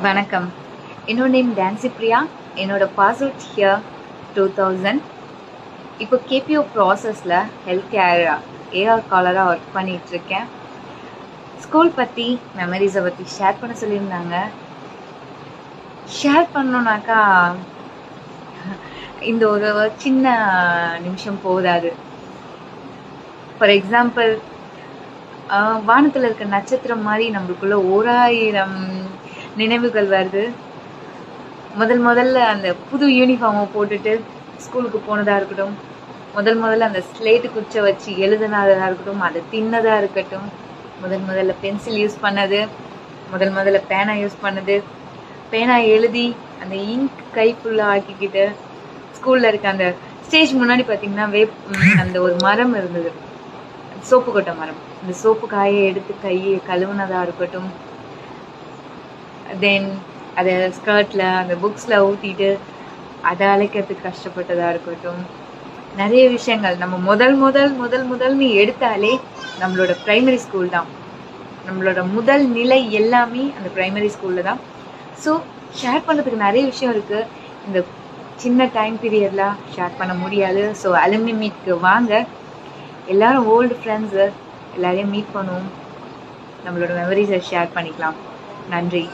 வணக்கம். என்னோட நேம் டான்சி பிரியா. என்னோட pass out here two thousand இப்போ கேபிஓ ப்ராசஸில் ஹெல்த் கேர் ஏஆர் காலராக ஒர்க் பண்ணிகிட்ருக்கேன் ஸ்கூல் பற்றி மெமரிஸை பற்றி ஷேர் பண்ண சொல்லியிருந்தாங்க. ஷேர் பண்ணோன்னாக்கா இந்த ஒரு சின்ன நிமிஷம் போதாது. ஃபார் எக்ஸாம்பிள் வானத்தில் இருக்க நட்சத்திரம் மாதிரி நம்மளுக்குள்ள ஓராயிரம் நினைவுகள் வருது. முதல் முதல்ல அந்த புது யூனிஃபார்மை போட்டுட்டு ஸ்கூலுக்கு போனதாக இருக்கட்டும் முதல் முதல்ல அந்த ஸ்லேட்டு குச்சை வச்சு எழுதுனதாக இருக்கட்டும் அதை தின்னதாக இருக்கட்டும் முதல் முதல்ல பென்சில் யூஸ் பண்ணது முதல் முதல்ல பேனா யூஸ் பண்ணது பேனா எழுதி அந்த இங்க் கை ஃபுல்லாக ஆக்கிக்கிட்டு ஸ்கூலில் இருக்க அந்த ஸ்டேஜ் முன்னாடி பார்த்தீங்கன்னா வேப் அந்த ஒரு மரம் இருந்தது. சோப்பு கொட்டை மரம். இந்த சோப்பு காயை எடுத்து கையை கழுவுனதாக இருக்கட்டும் தென் அதை ஸ்கர்ட்டில் அந்த புக்ஸில் ஊற்றிட்டு அதை அழைக்கிறதுக்கு கஷ்டப்பட்டதாக இருக்கட்டும். நிறைய விஷயங்கள். நம்ம முதல் முதல் முதல் முதல்னு எடுத்தாலே நம்மளோட ப்ரைமரி ஸ்கூல் தான். நம்மளோட முதல் நிலை எல்லாமே அந்த ப்ரைமரி ஸ்கூலில் தான். ஸோ ஷேர் பண்ணுறதுக்கு நிறைய விஷயம் இருக்குது இந்த சின்ன டைம் பீரியட்லாம் ஷேர் பண்ண முடியாது. ஸோ அலுமினி மீட்க்கு வாங்க. எல்லாரும் ஓல்டு ஃப்ரெண்ட்ஸு எல்லாரையும் மீட் பண்ணுவோம். நம்மளோட மெமரிஸை ஷேர் பண்ணிக்கலாம். நன்றி.